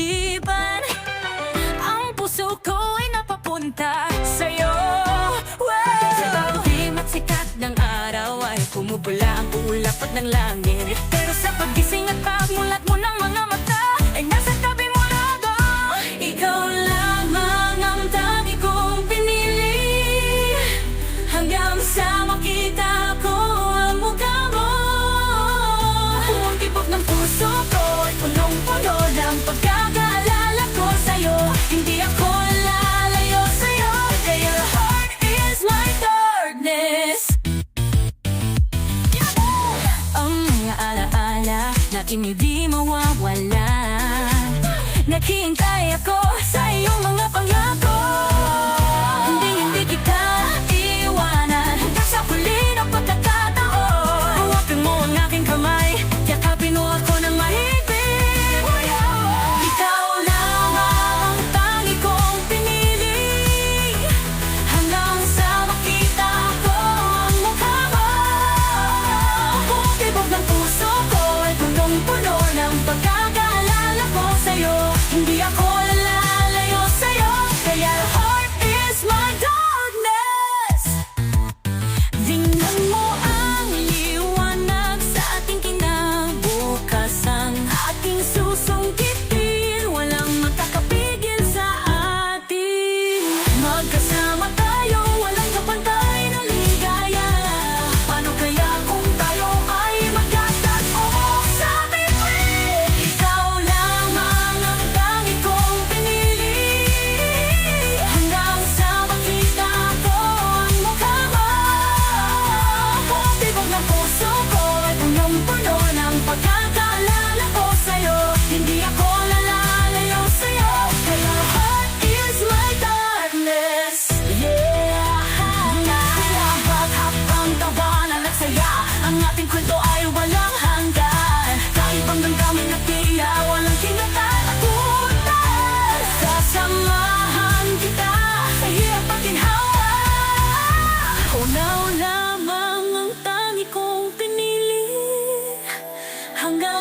isipan. Ang puso ko ay napapunta sa'yo. Wow. Sa pagdilim at sikat ng araw ay kumubula ang uulapat ng langit. Pero sa pagising at pagmulat mo ng mga mata ay nasa tabi mo na ako Ikaw lamang ang dami kong pinili. Hanggang sa makita ko ang mukha mo. Ang ng puso ko Hindi mawawala. Nakihintay ako sa iyong mga pag- Hindi ako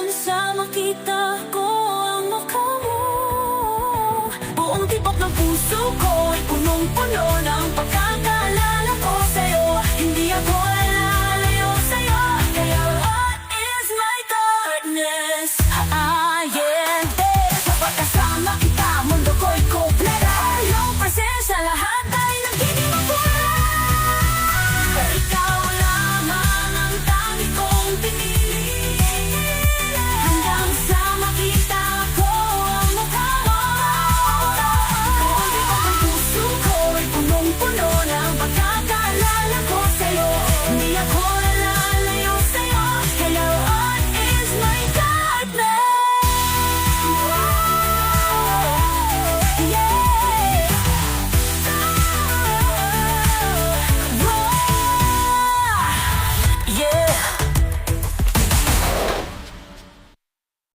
Minsan sa makita ko ang mukha mo. Buong tibok ng puso ko ay punong-puno.